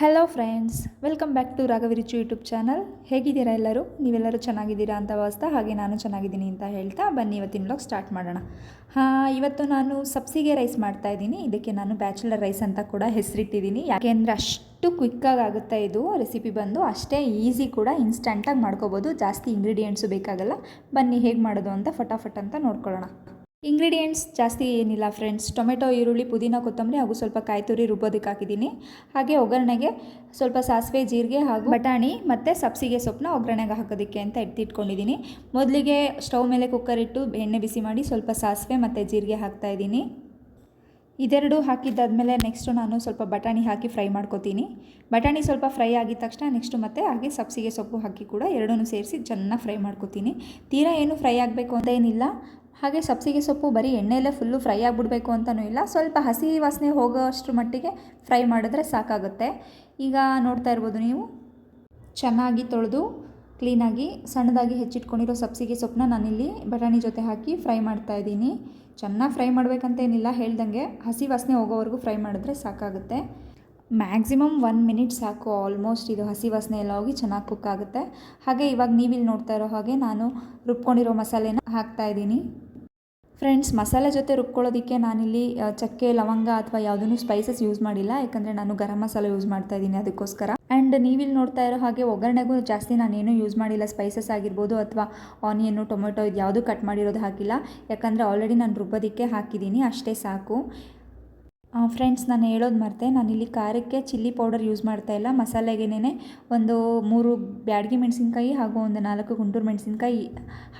Hello friends welcome back to ರಾಘವಿರುಚು YouTube channel ಹೇಗಿದ್ದೀರಾ ಎಲ್ಲರೂ? ನೀವೆಲ್ಲರೂ ಚೆನ್ನಾಗಿದ್ದೀರಾ ಅಂತ ಭಾವಿಸ್ತಾ, ಹಾಗೆ ನಾನು ಚೆನ್ನಾಗಿದ್ದೀನಿ ಅಂತ ಹೇಳ್ತಾ ಬನ್ನಿ ಇವತ್ತಿನ ಬ್ಲಾಗ್ ಸ್ಟಾರ್ಟ್ ಮಾಡೋಣ. ಹಾಂ, ಇವತ್ತು ನಾನು ಸಬ್ಸಿಗೆ ರೈಸ್ ಮಾಡ್ತಾ ಇದ್ದೀನಿ. ಇದಕ್ಕೆ ನಾನು ಬ್ಯಾಚುಲರ್ ರೈಸ್ ಅಂತ ಕೂಡ ಹೆಸರಿಟ್ಟಿದ್ದೀನಿ. ಯಾಕೆಂದರೆ ಅಷ್ಟು ಕ್ವಿಕ್ಕಾಗಿ ಆಗುತ್ತೆ ಇದು. ರೆಸಿಪಿ ಬಂದು ಅಷ್ಟೇ ಈಸಿ ಕೂಡ ಇನ್ಸ್ಟಂಟಾಗಿ ಮಾಡ್ಕೋಬೋದು. ಜಾಸ್ತಿ ಇಂಗ್ರೀಡಿಯೆಂಟ್ಸು ಬೇಕಾಗಲ್ಲ. ಬನ್ನಿ ಹೇಗೆ ಮಾಡೋದು ಅಂತ, ಫಟಾಫಟ್ ಅಂತ ನೋಡ್ಕೊಳ್ಳೋಣ. ಇಂಗ್ರೀಡಿಯೆಂಟ್ಸ್ ಜಾಸ್ತಿ ಏನಿಲ್ಲ ಫ್ರೆಂಡ್ಸ್ ಟೊಮೆಟೊ ಈರುಳ್ಳಿ, ಪುದೀನ, ಕೊತ್ತಂಬರಿ ಹಾಗೂ ಸ್ವಲ್ಪ ಕಾಯಿ ತುರಿ ರುಬ್ಬೋದಕ್ಕೆ ಹಾಕಿದ್ದೀನಿ. ಹಾಗೆ ಒಗ್ಗರಣೆಗೆ ಸ್ವಲ್ಪ ಸಾಸಿವೆ, ಜೀರಿಗೆ ಹಾಗೂ ಬಟಾಣಿ ಮತ್ತು ಸಬ್ಸಿಗೆ ಸೊಪ್ಪನ್ನ ಒಗ್ಗರಣೆಗೆ ಹಾಕೋದಕ್ಕೆ ಅಂತ ಎತ್ತಿಟ್ಕೊಂಡಿದ್ದೀನಿ. ಮೊದಲಿಗೆ ಸ್ಟೌವ್ ಮೇಲೆ ಕುಕ್ಕರ್ ಇಟ್ಟು ಎಣ್ಣೆ ಬಿಸಿ ಮಾಡಿ ಸ್ವಲ್ಪ ಸಾಸಿವೆ ಮತ್ತು ಜೀರಿಗೆ ಹಾಕ್ತಾಯಿದ್ದೀನಿ ಇದೆರಡು ಹಾಕಿದ್ದಾದಮೇಲೆ ನೆಕ್ಸ್ಟು ನಾನು ಸ್ವಲ್ಪ ಬಟಾಣಿ ಹಾಕಿ ಫ್ರೈ ಮಾಡ್ಕೋತೀನಿ. ಬಟಾಣಿ ಸ್ವಲ್ಪ ಫ್ರೈ ಆಗಿದ ತಕ್ಷಣ ನೆಕ್ಸ್ಟು ಮತ್ತೆ ಹಾಗೆ ಸಬ್ಸಿಗೆ ಸೊಪ್ಪು ಹಾಕಿ ಕೂಡ ಎರಡೂ ಸೇರಿಸಿ ಚೆನ್ನಾಗಿ ಫ್ರೈ ಮಾಡ್ಕೋತೀನಿ. ತೀರಾ ಏನು ಫ್ರೈ ಆಗಬೇಕು ಅಂತ ಏನಿಲ್ಲ. ಹಾಗೆ ಸಬ್ಸಿಗೆ ಸೊಪ್ಪು ಬರೀ ಎಣ್ಣೆಯಲ್ಲೇ ಫುಲ್ಲು ಫ್ರೈ ಆಗಿಬಿಡಬೇಕು ಅಂತಲೂ ಇಲ್ಲ. ಸ್ವಲ್ಪ ಹಸಿ ವಾಸನೆ ಹೋಗೋಷ್ಟು ಮಟ್ಟಿಗೆ ಫ್ರೈ ಮಾಡಿದ್ರೆ ಸಾಕಾಗುತ್ತೆ. ಈಗ ನೋಡ್ತಾ ಇರ್ಬೋದು ನೀವು. ಚೆನ್ನಾಗಿ ತೊಳೆದು ಕ್ಲೀನಾಗಿ ಸಣ್ಣದಾಗಿ ಹೆಚ್ಚಿಟ್ಕೊಂಡಿರೋ ಸಬ್ಸಿಗೆ ಸೊಪ್ಪನ್ನ ನಾನಿಲ್ಲಿ ಬಟಾಣಿ ಜೊತೆ ಹಾಕಿ ಫ್ರೈ ಮಾಡ್ತಾ ಇದ್ದೀನಿ. ಚೆನ್ನಾಗಿ ಫ್ರೈ ಮಾಡಬೇಕಂತೇನಿಲ್ಲ ಹೇಳ್ದಂಗೆ ಹಸಿ ವಾಸನೆ ಹೋಗೋವರೆಗೂ ಫ್ರೈ ಮಾಡಿದ್ರೆ ಸಾಕಾಗುತ್ತೆ. ಮ್ಯಾಕ್ಸಿಮಮ್ ಒನ್ ಮಿನಿಟ್ ಸಾಕು, ಆಲ್ಮೋಸ್ಟ್ ಇದು ಹಸಿ ವಾಸನೆ ಎಲ್ಲ ಹೋಗಿ ಚೆನ್ನಾಗಿ ಕುಕ್ ಆಗುತ್ತೆ. ಹಾಗೆ ಇವಾಗ ನೀವಿಲ್ಲಿ ನೋಡ್ತಾ ಇರೋ ಹಾಗೆ ನಾನು ರುಬ್ಕೊಂಡಿರೋ ಮಸಾಲೆನ ಹಾಕ್ತಾ ಇದ್ದೀನಿ. ಫ್ರೆಂಡ್ಸ್, ಮಸಾಲೆ ಜೊತೆ ರುಬ್ಕೊಳ್ಳೋದಕ್ಕೆ ನಾನಿಲ್ಲಿ ಚಕ್ಕೆ, ಲವಂಗ ಅಥವಾ ಯಾವುದೂ ಸ್ಪೈಸಸ್ ಯೂಸ್ ಮಾಡಿಲ್ಲ. ಯಾಕಂದರೆ ನಾನು ಗರಂ ಮಸಾಲೆ ಯೂಸ್ ಮಾಡ್ತಾ ಇದ್ದೀನಿ ಅದಕ್ಕೋಸ್ಕರ. ಆ್ಯಂಡ್ ನೀವಿಲ್ಲಿ ನೋಡ್ತಾ ಇರೋ ಹಾಗೆ ಒಗ್ಗರಣೆಗೂ ಜಾಸ್ತಿ ನಾನೇನು ಯೂಸ್ ಮಾಡಿಲ್ಲ. ಸ್ಪೈಸಸ್ ಆಗಿರ್ಬೋದು ಅಥವಾ ಆನಿಯನ್ನು ಟೊಮೆಟೊ ಇದು ಯಾವುದೂ ಕಟ್ ಮಾಡಿರೋದು ಹಾಕಿಲ್ಲ. ಯಾಕಂದರೆ ಆಲ್ರೆಡಿ ನಾನು ರುಬ್ಬೋದಕ್ಕೆ ಹಾಕಿದ್ದೀನಿ. ಅಷ್ಟೇ ಸಾಕು. ಫ್ರೆಂಡ್ಸ್ ನಾನು ಹೇಳೋದು ಮರ್ತೆ. ನಾನಿಲ್ಲಿ ಖಾರಕ್ಕೆ ಚಿಲ್ಲಿ ಪೌಡರ್ ಯೂಸ್ ಮಾಡ್ತಾ ಇಲ್ಲ. ಮಸಾಲೆಗೇನೆ ಒಂದು ಮೂರು ಬ್ಯಾಡಗಿ ಮೆಣಸಿನ್ಕಾಯಿ ಹಾಗೂ ಒಂದು ನಾಲ್ಕು ಗುಂಟೂರು ಮೆಣಸಿನ್ಕಾಯಿ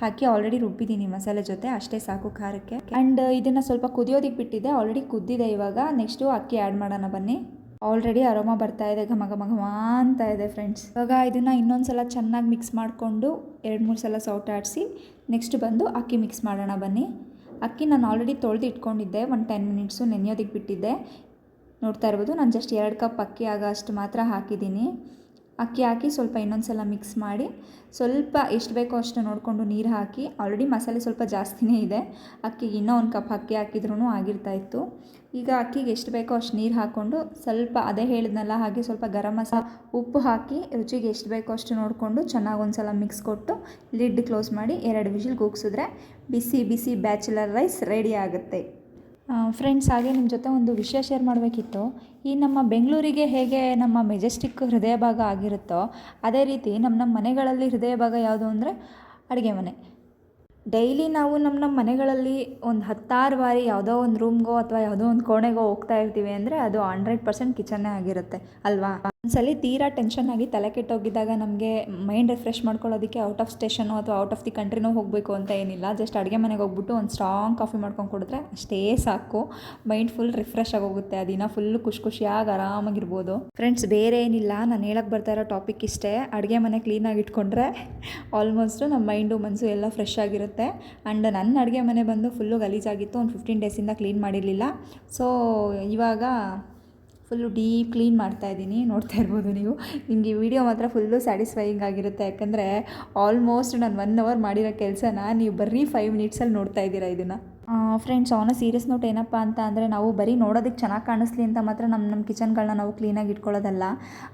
ಹಾಕಿ ಆಲ್ರೆಡಿ ರುಬ್ಬಿದ್ದೀನಿ ಮಸಾಲೆ ಜೊತೆ. ಅಷ್ಟೇ ಸಾಕು ಖಾರಕ್ಕೆ. ಆ್ಯಂಡ್ ಇದನ್ನು ಸ್ವಲ್ಪ ಕುದಿಯೋದಕ್ಕೆ ಬಿಟ್ಟಿದ್ದೆ. ಆಲ್ರೆಡಿ ಕುದ್ದಿದೆ ಇವಾಗ. ನೆಕ್ಸ್ಟು ಅಕ್ಕಿ ಆ್ಯಡ್ ಮಾಡೋಣ ಬನ್ನಿ. ಆಲ್ರೆಡಿ ಅರೋಮ ಬರ್ತಾ ಇದೆ. ಘಮ ಘಮ ಘಮ ಅಂತ ಇದೆ ಫ್ರೆಂಡ್ಸ್ ಇವಾಗ ಇದನ್ನು ಇನ್ನೊಂದು ಸಲ ಚೆನ್ನಾಗಿ ಮಿಕ್ಸ್ ಮಾಡಿಕೊಂಡು ಎರಡು ಮೂರು ಸಲ ಸೌಟ್ ಆಡಿಸಿ ನೆಕ್ಸ್ಟ್ ಬಂದು ಅಕ್ಕಿ ಮಿಕ್ಸ್ ಮಾಡೋಣ ಬನ್ನಿ. ಅಕ್ಕಿ ನಾನು ಆಲ್ರೆಡಿ ತೊಳೆದು ಇಟ್ಕೊಂಡಿದ್ದೆ, ಒಂದು ಟೆನ್ ಮಿನಿಟ್ಸು ನೆನೆಯೋದಕ್ಕೆ ಬಿಟ್ಟಿದ್ದೆ. ನೋಡ್ತಾ ಇರ್ಬೋದು, ನಾನು ಜಸ್ಟ್ ಎರಡು ಕಪ್ ಅಕ್ಕಿ ಆಗೋ ಅಷ್ಟು ಮಾತ್ರ ಹಾಕಿದ್ದೀನಿ. ಅಕ್ಕಿ ಹಾಕಿ ಸ್ವಲ್ಪ ಇನ್ನೊಂದು ಸಲ ಮಿಕ್ಸ್ ಮಾಡಿ, ಸ್ವಲ್ಪ ಎಷ್ಟು ಬೇಕೋ ಅಷ್ಟು ನೋಡಿಕೊಂಡು ನೀರು ಹಾಕಿ ಆಲ್ರೆಡಿ ಮಸಾಲೆ ಸ್ವಲ್ಪ ಜಾಸ್ತಿನೇ ಇದೆ. ಅಕ್ಕಿಗೆ ಇನ್ನೂ ಒಂದು ಕಪ್ ಅಕ್ಕಿ ಹಾಕಿದ್ರೂ ಆಗಿರ್ತಾ ಇತ್ತು. ಈಗ ಅಕ್ಕಿಗೆ ಎಷ್ಟು ಬೇಕೋ ಅಷ್ಟು ನೀರು ಹಾಕ್ಕೊಂಡು ಸ್ವಲ್ಪ ಅದೇ ಹೇಳಿದ್ನಲ್ಲ ಹಾಗೆ ಸ್ವಲ್ಪ ಗರಂ ಮಸಾಲ ಉಪ್ಪು ಹಾಕಿ, ರುಚಿಗೆ ಎಷ್ಟು ಬೇಕೋ ಅಷ್ಟು ನೋಡಿಕೊಂಡು ಚೆನ್ನಾಗಿ ಒಂದು ಸಲ ಮಿಕ್ಸ್ ಕೊಟ್ಟು ಲಿಡ್ ಕ್ಲೋಸ್ ಮಾಡಿ, ಎರಡು ವಿಷಿಲ್ ಕೂಗಿಸಿದ್ರೆ ಬಿಸಿ ಬಿಸಿ ಬ್ಯಾಚುಲರ್ ರೈಸ್ ರೆಡಿ ಆಗುತ್ತೆ. ಫ್ರೆಂಡ್ಸ್ ಹಾಗೆ ನಿಮ್ಮ ಜೊತೆ ಒಂದು ವಿಷಯ ಶೇರ್ ಮಾಡಬೇಕಿತ್ತು. ಈ ನಮ್ಮ ಬೆಂಗಳೂರಿಗೆ ಹೇಗೆ ನಮ್ಮ ಮೆಜೆಸ್ಟಿಕ್ ಹೃದಯ ಭಾಗ ಆಗಿರುತ್ತೋ, ಅದೇ ರೀತಿ ನಮ್ಮ ನಮ್ಮ ಮನೆಗಳಲ್ಲಿ ಹೃದಯ ಭಾಗ ಯಾವುದು ಅಂದರೆ ಅಡುಗೆ ಮನೆ. ಡೈಲಿ ನಾವು ನಮ್ಮ ನಮ್ಮ ಮನೆಗಳಲ್ಲಿ ಒಂದು ಹತ್ತಾರು ಬಾರಿ ಯಾವುದೋ ಒಂದು ರೂಮ್ಗೋ ಅಥವಾ ಯಾವುದೋ ಒಂದು ಕೋಣೆಗೋ ಹೋಗ್ತಾ ಇರ್ತೀವಿ ಅಂದರೆ ಅದು ಹಂಡ್ರೆಡ್ ಪರ್ಸೆಂಟ್ ಕಿಚನ್ನೇ ಆಗಿರುತ್ತೆ, ಅಲ್ವಾ? ಒಂದ್ಸಲಿ ತೀರಾ ಟೆನ್ಷನ್ ಆಗಿ ತಲೆ ಕೆಟ್ಟೋಗಿದ್ದಾಗ ನಮಗೆ ಮೈಂಡ್ ರಿಫ್ರೆಶ್ ಮಾಡ್ಕೊಳ್ಳೋದಕ್ಕೆ ಔಟ್ ಆಫ್ ಸ್ಟೇಷನು ಅಥವಾ ಔಟ್ ಆಫ್ ದಿ ಕಂಟ್ರಿನೂ ಹೋಗಬೇಕು ಅಂತ ಏನಿಲ್ಲ. ಜಸ್ಟ್ ಅಡುಗೆ ಮನೆಗೆ ಹೋಗ್ಬಿಟ್ಟು ಒಂದು ಸ್ಟ್ರಾಂಗ್ ಕಾಫಿ ಮಾಡ್ಕೊಂಡು ಕುಡಿದ್ರೆ ಅಷ್ಟೇ ಸಾಕು. ಮೈಂಡ್ ಫುಲ್ ರಿಫ್ರೆಶ್ ಆಗೋಗುತ್ತೆ ಆ ದಿನ ಫುಲ್ ಖುಷಿ ಖುಷಿಯಾಗಿ ಆರಾಮಾಗಿರ್ಬೋದು. ಫ್ರೆಂಡ್ಸ್ ಬೇರೆ ಏನಿಲ್ಲ. ನಾನು ಹೇಳಕ್ಕೆ ಬರ್ತಾ ಇರೋ ಟಾಪಿಕ್ ಇಷ್ಟೇ. ಅಡುಗೆ ಮನೆ ಕ್ಲೀನಾಗಿ ಇಟ್ಕೊಂಡ್ರೆ ಆಲ್ಮೋಸ್ಟು ನಮ್ಮ ಮೈಂಡು ಮನಸ್ಸು ಎಲ್ಲ ಫ್ರೆಶ್ ಆಗಿರುತ್ತೆ. ಆ್ಯಂಡ್ ನನ್ನ ಅಡುಗೆ ಮನೆ ಬಂದು ಫುಲ್ಲು ಗಲೀಜಾಗಿತ್ತು. ಒಂದು ಫಿಫ್ಟೀನ್ ಡೇಸಿಂದ ಕ್ಲೀನ್ ಮಾಡಿರಲಿಲ್ಲ. ಸೊ ಇವಾಗ ಫುಲ್ಲು ಡೀಪ್ ಕ್ಲೀನ್ ಮಾಡ್ತಾ ಇದ್ದೀನಿ, ನೋಡ್ತಾ ಇರ್ಬೋದು ನೀವು. ನಿಮಗೆ ಈ ವಿಡಿಯೋ ಮಾತ್ರ ಫುಲ್ಲು ಸ್ಯಾಟಿಸ್ಫೈಯಿಂಗ್ ಆಗಿರುತ್ತೆ, ಯಾಕಂದರೆ ಆಲ್ಮೋಸ್ಟ್ ನಾನು ಒನ್ ಅವರ್ ಮಾಡಿರೋ ಕೆಲಸನ ನೀವು ಬರೀ ಫೈವ್ ಮಿನಿಟ್ಸಲ್ಲಿ ನೋಡ್ತಾ ಇದ್ದೀರಾ ಇದನ್ನು. ಫ್ರೆಂಡ್ಸ್ ಅವನ ಸೀರಿಯಸ್ ನೋಟ್ ಏನಪ್ಪ ಅಂತ ಅಂದರೆ ನಾವು ಬರೀ ನೋಡೋದಕ್ಕೆ ಚೆನ್ನಾಗಿ ಕಾಣಿಸ್ಲಿ ಅಂತ ಮಾತ್ರ ನಮ್ಮ ನಮ್ಮ ಕಿಚನ್ಗಳನ್ನ ನಾವು ಕ್ಲೀನಾಗಿ ಇಟ್ಕೊಳ್ಳೋದಲ್ಲ.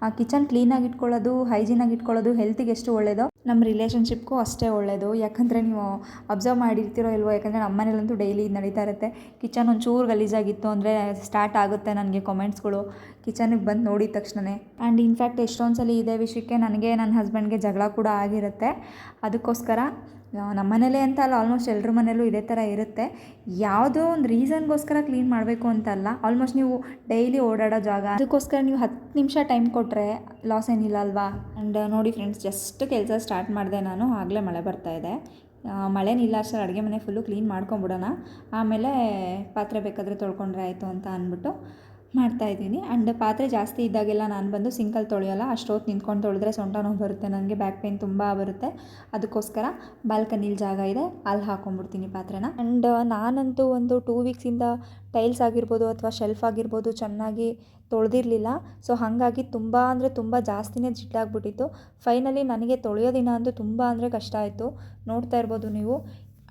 ಆ ಕಿಚನ್ ಕ್ಲೀನಾಗಿ ಇಟ್ಕೊಳ್ಳೋದು ಹೈಜೀನಾಗಿ ಇಟ್ಕೊಳ್ಳೋದು ಹೆಲ್ತಿಗೆ ಎಷ್ಟು ಒಳ್ಳೆಯದೋ ನಮ್ಮ ರಿಲೇಷನ್ಶಿಪ್ಗೂ ಅಷ್ಟೇ ಒಳ್ಳೆಯದು ಯಾಕಂದರೆ ನೀವು ಅಬ್ಸರ್ವ್ ಮಾಡಿರ್ತೀರೋ ಇಲ್ವೋ, ಯಾಕಂದರೆ ನಮ್ಮ ಮನೇಲಂತೂ ಡೈಲಿ ನಡೀತಾ ಇರುತ್ತೆ. ಕಿಚನ್ ಒಂಚೂರು ಗಲೀಜಾಗಿತ್ತು ಅಂದರೆ ಸ್ಟಾರ್ಟ್ ಆಗುತ್ತೆ ನನಗೆ ಕಾಮೆಂಟ್ಸ್ಗಳು ಕಿಚನಿಗೆ ಬಂದು ನೋಡಿದ ತಕ್ಷಣವೇ ಆ್ಯಂಡ್ ಇನ್ಫ್ಯಾಕ್ಟ್ ಎಷ್ಟೊಂದು ಸಲ ಇದೇ ವಿಷಯಕ್ಕೆ ನನಗೆ ನನ್ನ ಹಸ್ಬೆಂಡ್ಗೆ ಜಗಳ ಕೂಡ ಆಗಿರುತ್ತೆ. ಅದಕ್ಕೋಸ್ಕರ ನಮ್ಮ ಮನೇಲೇ ಅಂತ ಅಲ್ಲ ಆಲ್ಮೋಸ್ಟ್ ಎಲ್ಲರ ಮನೇಲೂ ಇದೇ ಥರ ಇರುತ್ತೆ. ಯಾವುದೋ ಒಂದು ರೀಸನ್ಗೋಸ್ಕರ ಕ್ಲೀನ್ ಮಾಡಬೇಕು ಅಂತಲ್ಲ ಆಲ್ಮೋಸ್ಟ್ ನೀವು ಡೈಲಿ ಓಡಾಡೋ ಜಾಗ. ಅದಕ್ಕೋಸ್ಕರ ನೀವು ಹತ್ತು ನಿಮಿಷ ಟೈಮ್ ಕೊಟ್ಟರೆ ಲಾಸ್ ಏನಿಲ್ಲ ಅಲ್ವಾ? ಆ್ಯಂಡ್ ನೋಡಿ ಫ್ರೆಂಡ್ಸ್ ಜಸ್ಟ್ ಕೆಲಸ ಸ್ಟಾರ್ಟ್ ಮಾಡಿದೆ ನಾನು, ಆಗಲೇ ಮಳೆ ಬರ್ತಾ ಇದೆ. ಮಳೆ ಅಷ್ಟೇ ಅಡುಗೆ ಮನೆ ಫುಲ್ಲು ಕ್ಲೀನ್ ಮಾಡ್ಕೊಂಬಿಡೋಣ. ಆಮೇಲೆ ಪಾತ್ರೆ ಬೇಕಾದರೆ ತೊಳ್ಕೊಂಡ್ರೆ ಆಯಿತು ಅಂತ ಅಂದ್ಬಿಟ್ಟು ಮಾಡ್ತಾಯಿದ್ದೀನಿ ಆ್ಯಂಡ್ ಪಾತ್ರೆ ಜಾಸ್ತಿ ಇದ್ದಾಗೆಲ್ಲ ನಾನು ಬಂದು ಸಿಂಕಲ್ಲಿ ತೊಳೆಯೋಲ್ಲ ಅಷ್ಟೊತ್ತು ನಿಂತ್ಕೊಂಡು ತೊಳೆದ್ರೆ ಸೊಂಟ ನೋವು ಬರುತ್ತೆ, ನನಗೆ ಬ್ಯಾಕ್ ಪೇನ್ ತುಂಬ ಬರುತ್ತೆ. ಅದಕ್ಕೋಸ್ಕರ ಬಾಲ್ಕನಿಲಿ ಜಾಗ ಇದೆ ಅಲ್ಲಿ ಹಾಕೊಂಡ್ಬಿಡ್ತೀನಿ ಪಾತ್ರೆನ. ಆ್ಯಂಡ್ ನಾನಂತೂ ಒಂದು ಟೂ ವೀಕ್ಸಿಂದ ಟೈಲ್ಸ್ ಆಗಿರ್ಬೋದು ಅಥವಾ ಶೆಲ್ಫ್ ಆಗಿರ್ಬೋದು ಚೆನ್ನಾಗಿ ತೊಳೆದಿರಲಿಲ್ಲ. ಸೊ ಹಾಗಾಗಿ ತುಂಬ ಅಂದರೆ ತುಂಬ ಜಾಸ್ತಿನೇ ಜಿಡ್ಡಾಗ್ಬಿಟ್ಟಿತ್ತು. ಫೈನಲಿ ನನಗೆ ತೊಳೆಯೋ ದಿನ ಅಂತೂ ತುಂಬ ಅಂದರೆ ಕಷ್ಟ ಆಯಿತು. ನೋಡ್ತಾ ಇರ್ಬೋದು ನೀವು.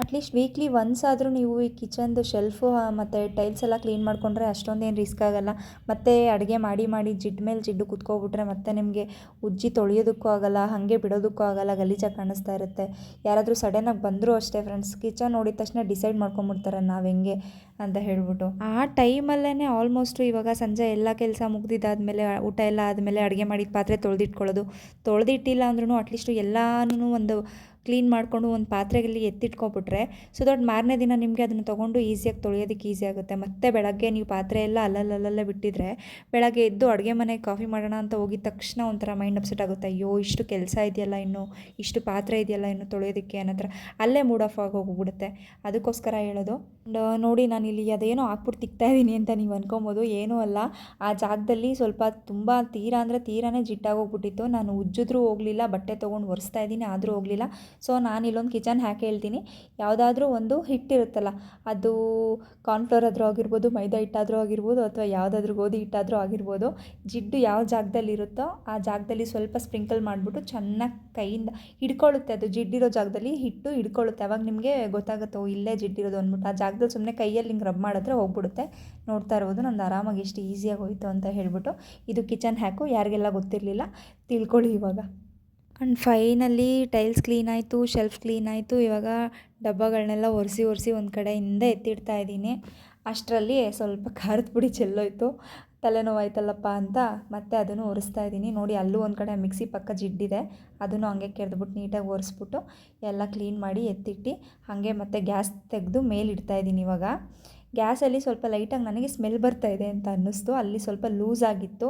ಅಟ್ಲೀಸ್ಟ್ ವೀಕ್ಲಿ ಒನ್ಸ್ ಆದರೂ ನೀವು ಈ ಕಿಚನ್ದು ಶೆಲ್ಫು ಮತ್ತು ಟೈಲ್ಸ್ ಎಲ್ಲ ಕ್ಲೀನ್ ಮಾಡಿಕೊಂಡ್ರೆ ಅಷ್ಟೊಂದೇನು ರಿಸ್ಕ್ ಆಗೋಲ್ಲ. ಮತ್ತು ಅಡುಗೆ ಮಾಡಿ ಮಾಡಿ ಜಿಡ್ ಮೇಲೆ ಜಿಡ್ಡು ಕುತ್ಕೊಬಿಟ್ರೆ ಮತ್ತೆ ನಿಮಗೆ ಉಜ್ಜಿ ತೊಳೆಯೋದಕ್ಕೂ ಆಗೋಲ್ಲ, ಹಾಗೆ ಬಿಡೋದಕ್ಕೂ ಆಗೋಲ್ಲ ಗಲೀಜಾಗಿ ಕಾಣಿಸ್ತಾ ಇರುತ್ತೆ. ಯಾರಾದರೂ ಸಡನ್ನಾಗಿ ಬಂದರೂ ಅಷ್ಟೇ ಫ್ರೆಂಡ್ಸ್ ಕಿಚನ್ ನೋಡಿದ ತಕ್ಷಣ ಡಿಸೈಡ್ ಮಾಡ್ಕೊಂಬಿಡ್ತಾರೆ ನಾವು ಹೆಂಗೆ ಅಂತ ಹೇಳ್ಬಿಟ್ಟು. ಆ ಟೈಮಲ್ಲೇ ಆಲ್ಮೋಸ್ಟು ಇವಾಗ ಸಂಜೆ ಎಲ್ಲ ಕೆಲಸ ಮುಗ್ದಿದ್ದಾದಮೇಲೆ, ಊಟ ಎಲ್ಲ ಆದಮೇಲೆ ಅಡುಗೆ ಮಾಡಿದ ಪಾತ್ರೆ ತೊಳೆದಿಟ್ಕೊಳ್ಳೋದು. ತೊಳೆದಿಟ್ಟಿಲ್ಲ ಅಂದ್ರೂ ಅಟ್ಲೀಸ್ಟು ಎಲ್ಲಾನು ಒಂದು ಕ್ಲೀನ್ ಮಾಡಿಕೊಂಡು ಒಂದು ಪಾತ್ರೆಯಲ್ಲಿ ಎತ್ತಿಟ್ಕೊಬಿಟ್ರೆ ಸೊ ದೊಡ್ಡ ಮಾರನೇ ದಿನ ನಿಮಗೆ ಅದನ್ನು ತೊಗೊಂಡು ಈಸಿಯಾಗಿ ತೊಳೆಯೋದಕ್ಕೆ ಈಸಿ ಆಗುತ್ತೆ. ಮತ್ತೆ ಬೆಳಗ್ಗೆ ನೀವು ಪಾತ್ರೆ ಎಲ್ಲ ಅಲ್ಲಲ್ಲಲ್ಲೇ ಬಿಟ್ಟಿದ್ರೆ ಬೆಳಗ್ಗೆ ಎದ್ದು ಅಡುಗೆ ಮನೆಗೆ ಕಾಫಿ ಮಾಡೋಣ ಅಂತ ಹೋಗಿದ ತಕ್ಷಣ ಒಂಥರ ಮೈಂಡ್ ಅಪ್ಸೆಟ್ ಆಗುತ್ತೆ. ಅಯ್ಯೋ, ಇಷ್ಟು ಕೆಲಸ ಇದೆಯಲ್ಲ ಇನ್ನು, ಇಷ್ಟು ಪಾತ್ರೆ ಇದೆಯಲ್ಲ ಇನ್ನು ತೊಳೆಯೋದಕ್ಕೆ ಅನ್ನೋ ಅಲ್ಲೇ ಮೂಡ್ ಆಫ್ ಆಗಿ ಹೋಗ್ಬಿಡುತ್ತೆ. ಅದಕ್ಕೋಸ್ಕರ ಹೇಳೋದು ನೋಡಿ ನಾನು ಇಲ್ಲಿ ಅದೇನೋ ಹಾಕ್ಬಿಟ್ಟು ತಿಕ್ತಾ ಇದ್ದೀನಿ ಅಂತ ನೀವು ಅನ್ಕೊಬೋದು, ಏನೂ ಅಲ್ಲ. ಆ ಜಾಗದಲ್ಲಿ ಸ್ವಲ್ಪ ತುಂಬ ತೀರಾ ಅಂದರೆ ತೀರಾನೇ ಜಿಟ್ಟಾಗೋಗ್ಬಿಟ್ಟಿತ್ತು ನಾನು ಉಜ್ಜಿದ್ರೂ ಹೋಗಲಿಲ್ಲ, ಬಟ್ಟೆ ತೊಗೊಂಡು ಒರೆಸ್ತಾ ಇದ್ದೀನಿ ಆದರೂ ಹೋಗಲಿಲ್ಲ. ಸೊ ನಾನು ಇಲ್ಲೊಂದು ಕಿಚನ್ ಹ್ಯಾಕ್ ಹೇಳ್ತೀನಿ. ಯಾವುದಾದ್ರೂ ಒಂದು ಹಿಟ್ಟಿರುತ್ತಲ್ಲ, ಅದು ಕಾರ್ನ್ಫ್ಲೋರ್ ಆದರೂ ಆಗಿರ್ಬೋದು, ಮೈದಾ ಹಿಟ್ಟಾದರೂ ಆಗಿರ್ಬೋದು, ಅಥವಾ ಯಾವುದಾದ್ರೂ ಗೋಧಿ ಹಿಟ್ಟಾದರೂ ಆಗಿರ್ಬೋದು, ಜಿಡ್ಡು ಯಾವ ಜಾಗದಲ್ಲಿ ಇರುತ್ತೋ ಆ ಜಾಗದಲ್ಲಿ ಸ್ವಲ್ಪ ಸ್ಪ್ರಿಂಕಲ್ ಮಾಡಿಬಿಟ್ಟು ಚೆನ್ನಾಗಿ ಕೈಯಿಂದ ಹಿಡ್ಕೊಳ್ಳುತ್ತೆ. ಅದು ಜಿಡ್ಡಿರೋ ಜಾಗದಲ್ಲಿ ಹಿಟ್ಟು ಹಿಡ್ಕೊಳ್ಳುತ್ತೆ. ಅವಾಗ ನಿಮಗೆ ಗೊತ್ತಾಗುತ್ತೋ, ಇಲ್ಲೇ ಜಿಡ್ಡಿರೋದು ಅಂದ್ಬಿಟ್ಟು ಆ ಜಾಗದಲ್ಲಿ ಸುಮ್ಮನೆ ಕೈಯಲ್ಲಿ ಹಿಂಗೆ ರಬ್ ಮಾಡಿದ್ರೆ ಹೋಗ್ಬಿಡುತ್ತೆ. ನೋಡ್ತಾ ಇರ್ಬೋದು, ನಂದು ಆರಾಮಾಗಿ ಎಷ್ಟು ಈಸಿಯಾಗಿ ಹೋಯಿತು ಅಂತ ಹೇಳ್ಬಿಟ್ಟು. ಇದು ಕಿಚನ್ ಹ್ಯಾಕು, ಯಾರಿಗೆಲ್ಲ ಗೊತ್ತಿರಲಿಲ್ಲ, ತಿಳ್ಕೊಳ್ಳಿ ಇವಾಗ. ಆ್ಯಂಡ್ ಫೈನಲಿ ಟೈಲ್ಸ್ ಕ್ಲೀನ್ ಆಯಿತು ಶೆಲ್ಫ್ ಕ್ಲೀನ್ ಆಯಿತು. ಇವಾಗ ಡಬ್ಬಗಳನ್ನೆಲ್ಲ ಒರೆಸಿ ಒರೆಸಿ ಒಂದು ಕಡೆಯಿಂದ ಎತ್ತಿಡ್ತಾ ಇದ್ದೀನಿ. ಅಷ್ಟರಲ್ಲಿ ಸ್ವಲ್ಪ ಖಾರದ ಪುಡಿ ಚೆಲ್ಲೋಯ್ತು. ತಲೆನೋವಾಯ್ತಲ್ಲಪ್ಪ ಅಂತ ಮತ್ತೆ ಅದನ್ನು ಒರೆಸ್ತಾ ಇದ್ದೀನಿ. ನೋಡಿ, ಅಲ್ಲೂ ಒಂದು ಕಡೆ ಮಿಕ್ಸಿ ಪಕ್ಕ ಜಿಡ್ಡಿದೆ. ಅದನ್ನು ಹಂಗೆ ಕೆರೆದ್ಬಿಟ್ಟು ನೀಟಾಗಿ ಒರೆಸ್ಬಿಟ್ಟು ಎಲ್ಲ ಕ್ಲೀನ್ ಮಾಡಿ ಎತ್ತಿಟ್ಟು, ಹಾಗೆ ಮತ್ತೆ ಗ್ಯಾಸ್ ತೆಗೆದು ಮೇಲಿಡ್ತಾ ಇದ್ದೀನಿ ಇವಾಗ. ಗ್ಯಾಸಲ್ಲಿ ಸ್ವಲ್ಪ ಲೈಟಾಗಿ ನನಗೆ ಸ್ಮೆಲ್ ಬರ್ತಾ ಇದೆ ಅಂತ ಅನ್ನಿಸ್ತು. ಅಲ್ಲಿ ಸ್ವಲ್ಪ ಲೂಸ್ ಆಗಿತ್ತು.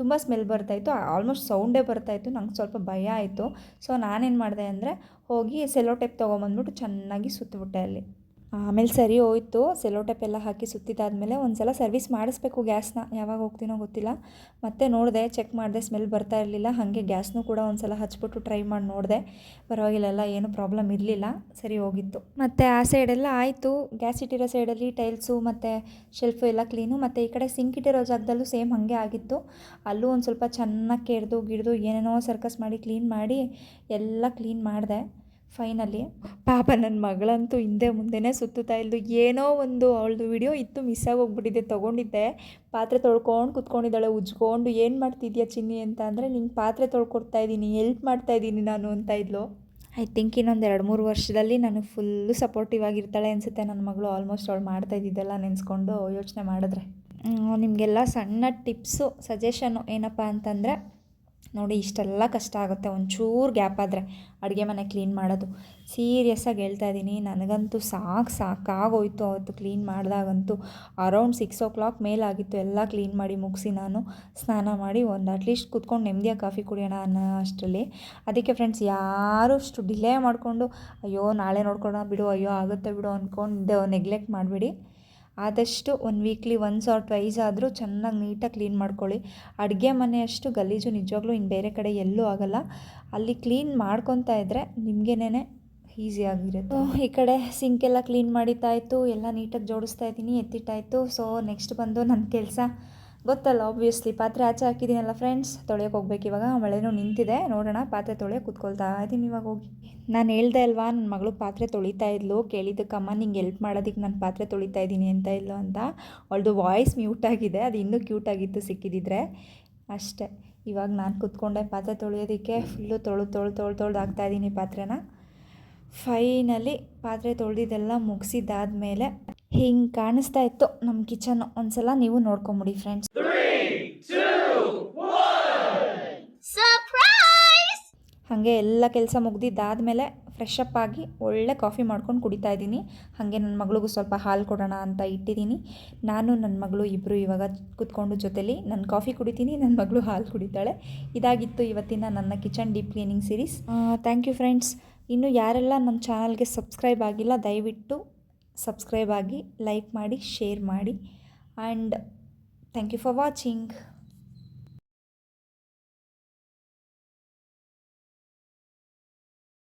ತುಂಬ ಸ್ಮೆಲ್ ಬರ್ತಾಯಿತ್ತು ಆಲ್ಮೋಸ್ಟ್ ಸೌಂಡೇ ಬರ್ತಾಯಿತ್ತು ನಂಗೆ ಸ್ವಲ್ಪ ಭಯ ಆಯಿತು. ಸೊ ನಾನೇನು ಮಾಡಿದೆ ಅಂದರೆ ಹೋಗಿ ಸೆಲೋ ಟೇಪ್ ತೊಗೊಂಬಂದ್ಬಿಟ್ಟು ಚೆನ್ನಾಗಿ ಸುತ್ತಿಬಿಟ್ಟೆ ಅಲ್ಲಿ. ಆಮೇಲೆ ಸರಿ ಹೋಯ್ತು, ಸೆಲೋ ಟೇಪ್ ಎಲ್ಲ ಹಾಕಿ ಸುತ್ತಿದ್ದಾದಮೇಲೆ ಒಂದು ಸಲ ಸರ್ವಿಸ್ ಮಾಡಿಸ್ಬೇಕು ಗ್ಯಾಸ್ನ. ಯಾವಾಗ ಹೋಗ್ತೀನೋ ಗೊತ್ತಿಲ್ಲ. ಮತ್ತೆ ನೋಡಿದೆ, ಚೆಕ್ ಮಾಡಿದೆ, ಸ್ಮೆಲ್ ಬರ್ತಾ ಇರಲಿಲ್ಲ. ಹಾಗೆ ಗ್ಯಾಸ್ನೂ ಕೂಡ ಒಂದು ಸಲ ಹಚ್ಬಿಟ್ಟು ಟ್ರೈ ಮಾಡಿ ನೋಡಿದೆ. ಪರವಾಗಿಲ್ಲ ಏನೂ ಪ್ರಾಬ್ಲಮ್ ಇರಲಿಲ್ಲ. ಸರಿ ಹೋಗಿತ್ತು. ಮತ್ತು ಆ ಸೈಡೆಲ್ಲ ಆಯಿತು. ಗ್ಯಾಸ್ ಇಟ್ಟಿರೋ ಸೈಡಲ್ಲಿ ಟೈಲ್ಸು ಮತ್ತು ಶೆಲ್ಫು ಎಲ್ಲ ಕ್ಲೀನು. ಮತ್ತು ಈ ಕಡೆ ಸಿಂಕ್ ಇಟ್ಟಿರೋ ಜಾಗದಲ್ಲೂ ಸೇಮ್ ಹಾಗೆ ಆಗಿತ್ತು. ಅಲ್ಲೂ ಒಂದು ಸ್ವಲ್ಪ ಚೆನ್ನಾಗಿ ಕೆಡ್ದು, ಗಿಡ್ದು ಏನೇನೋ ಸರ್ಕಸ್ ಮಾಡಿ, ಕ್ಲೀನ್ ಮಾಡಿ ಎಲ್ಲ ಕ್ಲೀನ್ ಮಾಡಿದೆ. ಫೈನಲಿ ಪಾಪ ನನ್ನ ಮಗಳಂತೂ ಹಿಂದೆ ಮುಂದೆನೇ ಸುತ್ತುತ್ತಾ ಇಲ್ದು. ಏನೋ ಒಂದು ಅವಳದು ವಿಡಿಯೋ ಇತ್ತು ಮಿಸ್ ಹೋಗ್ಬಿಟ್ಟಿದೆ ತೊಗೊಂಡಿದ್ದೆ. ಪಾತ್ರೆ ತೊಳ್ಕೊಂಡು ಕುತ್ಕೊಂಡಿದ್ದಾಳೆ. ಉಜ್ಕೊಂಡು ಏನು ಮಾಡ್ತಿದ್ಯಾ ಚಿನ್ನಿ ಅಂತ ಅಂದರೆ ನಿಂಗೆ ಪಾತ್ರೆ ತೊಳ್ಕೊಡ್ತಾ ಇದ್ದೀನಿ ಎಲ್ಪ್ ಮಾಡ್ತಾ ಇದ್ದೀನಿ ನಾನು ಅಂತ ಇದ್ಲು. ಐ ಥಿಂಕ್ ಇನ್ನೊಂದು ಎರಡು ಮೂರು ವರ್ಷದಲ್ಲಿ ನಾನು ಫುಲ್ಲು ಸಪೋರ್ಟಿವ್ ಆಗಿರ್ತಾಳೆ ಅನಿಸುತ್ತೆ. ನನ್ನ ಮಗಳು ಆಲ್ಮೋಸ್ಟ್ ಅವಳು ಮಾಡ್ತಾ ಇದ್ದಿದ್ದೆಲ್ಲ ನೆನೆಸ್ಕೊಂಡು ಯೋಚನೆ ಮಾಡಿದ್ರೆ. ನಿಮಗೆಲ್ಲ ಸಣ್ಣ ಟಿಪ್ಸು ಸಜೆಷನು ಏನಪ್ಪ ಅಂತಂದರೆ ನೋಡಿ, ಇಷ್ಟೆಲ್ಲ ಕಷ್ಟ ಆಗುತ್ತೆ. ಒಂಚೂರು ಗ್ಯಾಪ್ ಆದರೆ ಅಡುಗೆ ಮನೆ ಕ್ಲೀನ್ ಮಾಡೋದು. ಸೀರಿಯಸ್ಸಾಗಿ ಹೇಳ್ತಾ ಇದ್ದೀನಿ. ನನಗಂತೂ ಸಾಕು ಸಾಕಾಗೋಯ್ತು ಅವತ್ತು ಕ್ಲೀನ್ ಮಾಡಿದಾಗಂತೂ. ಅರೌಂಡ್ ಸಿಕ್ಸ್ ಓ ಕ್ಲಾಕ್ ಮೇಲಾಗಿತ್ತು ಎಲ್ಲ ಕ್ಲೀನ್ ಮಾಡಿ ಮುಗಿಸಿ ನಾನು ಸ್ನಾನ ಮಾಡಿ ಒಂದು ಅಟ್ಲೀಸ್ಟ್ ಕುತ್ಕೊಂಡು ನೆಮ್ಮದಿಯಾಗಿ ಕಾಫಿ ಕುಡಿಯೋಣ ಅನ್ನೋ ಅಷ್ಟರಲ್ಲಿ. ಅದಕ್ಕೆ ಫ್ರೆಂಡ್ಸ್ ಯಾರು ಅಷ್ಟು ಡಿಲೇ ಮಾಡಿಕೊಂಡು, ಅಯ್ಯೋ, ನಾಳೆ ನೋಡ್ಕೊಳ್ಳೋಣ ಬಿಡು, ಅಯ್ಯೋ, ಆಗುತ್ತೆ ಬಿಡು ಅಂದ್ಕೊಂಡು ನೆಗ್ಲೆಕ್ಟ್ ಮಾಡಬೇಡಿ. ಆದಷ್ಟು ಒಂದು ವೀಕ್ಲಿ ಒನ್ಸ್ ಆರ್ ಟ್ವೈಸ್ ಆದರೂ ಚೆನ್ನಾಗಿ ನೀಟಾಗಿ ಕ್ಲೀನ್ ಮಾಡ್ಕೊಳ್ಳಿ. ಅಡುಗೆ ಮನೆಯಷ್ಟು ಗಲೀಜು ನಿಜವಾಗ್ಲೂ ಇನ್ನು ಬೇರೆ ಕಡೆ ಎಲ್ಲೂ ಆಗಲ್ಲ. ಅಲ್ಲಿ ಕ್ಲೀನ್ ಮಾಡ್ಕೊತಾ ಇದ್ದರೆ ನಿಮಗೇನೆ ಈಸಿ ಆಗಿರುತ್ತೆ. ಈ ಕಡೆ ಸಿಂಕ್ ಎಲ್ಲ ಕ್ಲೀನ್ ಮಾಡಿದ್ದಾಯಿತು, ಎಲ್ಲ ನೀಟಾಗಿ ಜೋಡಿಸ್ತಾ ಇದ್ದೀನಿ, ಎತ್ತಿಟ್ಟಾಯಿತು. ಸೊ ನೆಕ್ಸ್ಟ್ ಬಂದು ನನ್ನ ಕೆಲಸ. ಗೊತ್ತಲ್ಲ ಆಬ್ವಿಯಸ್ಲಿ ಪಾತ್ರೆ ಆಚೆ ಹಾಕಿದ್ದೀನಲ್ಲ ಫ್ರೆಂಡ್ಸ್ ತೊಳೆಯೋಕೆ ಹೋಗ್ಬೇಕು ಇವಾಗ. ಮಳೆನೂ ನಿಂತಿದೆ. ನೋಡೋಣ, ಪಾತ್ರೆ ತೊಳೆಯೋ ಕೂತ್ಕೊಳ್ತಾ ಇದ್ದೀನಿ ಇವಾಗ ಹೋಗಿ. ನಾನು ಹೇಳ್ದೆ ಅಲ್ವಾ ನನ್ನ ಮಗಳು ಪಾತ್ರೆ ತೊಳಿತಾ ಇದ್ಲು. ಕೇಳಿದ್ದಕ್ಕಮ್ಮ, ನಿಂಗೆ ಎಲ್ಪ್ ಮಾಡೋದಕ್ಕೆ ನಾನು ಪಾತ್ರೆ ತೊಳಿತಾ ಇದ್ದೀನಿ ಅಂತ ಇಲ್ಲು ಅಂತ. ಅವಳದು ವಾಯ್ಸ್ ಮ್ಯೂಟ್ ಆಗಿದೆ. ಅದು ಇನ್ನೂ ಕ್ಯೂಟ್ ಆಗಿತ್ತು ಸಿಕ್ಕಿದಿದ್ರೆ. ಅಷ್ಟೇ. ಇವಾಗ ನಾನು ಕೂತ್ಕೊಂಡೆ ಪಾತ್ರೆ ತೊಳೆಯೋದಕ್ಕೆ. ಫುಲ್ಲು ತೊಳು ತೊಳು ತೊಳು, ತೊಳ್ದು ಹಾಕ್ತಾಯಿದ್ದೀನಿ ಪಾತ್ರೆನ. ಫೈನಲಿ ಪಾತ್ರೆ ತೊಳೆದಿದ್ದೆಲ್ಲ ಮುಗಿಸಿದ್ದಾದ್ಮೇಲೆ ಹಿಂಗೆ ಕಾಣಿಸ್ತಾ ಇತ್ತು ನಮ್ಮ ಕಿಚನ್ ಒಂದ್ಸಲ ನೀವು ನೋಡ್ಕೊಂಬಿಡಿ ಫ್ರೆಂಡ್ಸ್ ಹಾಗೆ ಎಲ್ಲ ಕೆಲಸ ಮುಗ್ದಿದ್ದಾದಮೇಲೆ ಫ್ರೆಶ್ ಅಪ್ ಆಗಿ ಒಳ್ಳೆ ಕಾಫಿ ಮಾಡ್ಕೊಂಡು ಕುಡಿತಾ ಇದ್ದೀನಿ. ಹಾಗೆ ನನ್ನ ಮಗಳಿಗೂ ಸ್ವಲ್ಪ ಹಾಲು ಕೊಡೋಣ ಅಂತ ಇಟ್ಟಿದ್ದೀನಿ. ನಾನು ನನ್ನ ಮಗಳು ಇಬ್ಬರು ಇವಾಗ ಕುತ್ಕೊಂಡು ಜೊತೆಲಿ ನಾನು ಕಾಫಿ ಕುಡಿತೀನಿ ನನ್ನ ಮಗಳು ಹಾಲು ಕುಡಿತಾಳೆ. ಇದಾಗಿತ್ತು ಇವತ್ತಿನ ನನ್ನ kitchen deep cleaning series thank you friends ಇನ್ನು ಯಾರೆಲ್ಲ ನನ್ನ ಚಾನಲ್ಗೆ ಸಬ್ಸ್ಕ್ರೈಬ್ ಆಗಿಲ್ಲ ದಯವಿಟ್ಟು ಸಬ್ಸ್ಕ್ರೈಬ್ ಆಗಿ ಲೈಕ್ ಮಾಡಿ ಶೇರ್ ಮಾಡಿ and thank you for watching